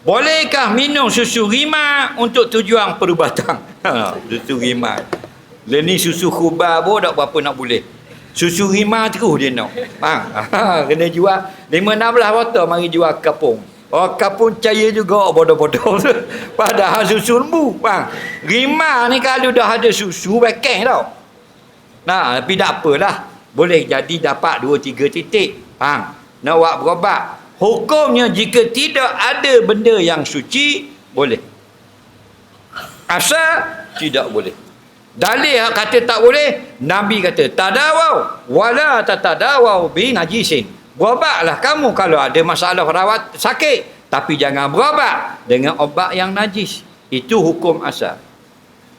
Bolehkah minum susu rima untuk tujuan perubatan? Ha, susu rima. Dia ni susu khubah pun tak berapa nak boleh. Susu rima terus dia nak. Faham? Ha, kena jual 5-16 botol mari jual kapung. Oh kapung caya juga bodoh-bodoh. Padahal susu lembu. Faham? Rima ni kalau dah ada susu bekeng tau. Nah, tapi tak apalah. Boleh jadi dapat 2-3 titik. Faham? Nak buat berobat. Hukumnya jika tidak ada benda yang suci, boleh. Asal tidak boleh. Dalil yang kata tak boleh, Nabi kata, tadawau, wala tatadawau bi najisin. Berobatlah kamu kalau ada masalah rawat sakit. Tapi jangan berobat dengan obat yang najis. Itu hukum asal.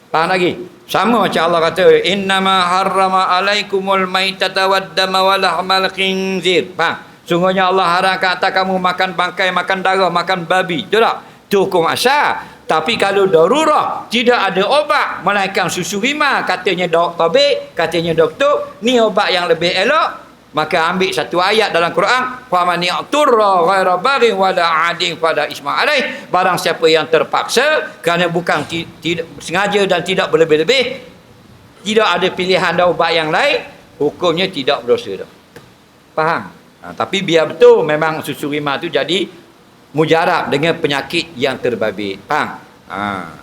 Faham lagi? Sama macam Allah kata, Innama harrama alaikumul maitata wad dama wa lahmal khinzir. Faham? Sungguhnya Allah haramkan atas kamu makan bangkai, makan darah, makan babi. Betul tak? Itu hukum asal. Tapi kalau darurah, tidak ada obat. Melainkan susu rima. Katanya dok tabik, katanya doktor. Ni obat yang lebih elok. Maka ambil satu ayat dalam Quran. Faman ya'turra ghaira baghin wala adin pada alaih. Barang siapa yang terpaksa. Kerana bukan ti, tidak sengaja dan tidak berlebih-lebih. Tidak ada pilihan dan ubat yang lain. Hukumnya tidak berdosa dah. Faham? Ha, tapi biar betul memang susu rima tu jadi mujarab dengan penyakit yang terbabit. Faham? Ha.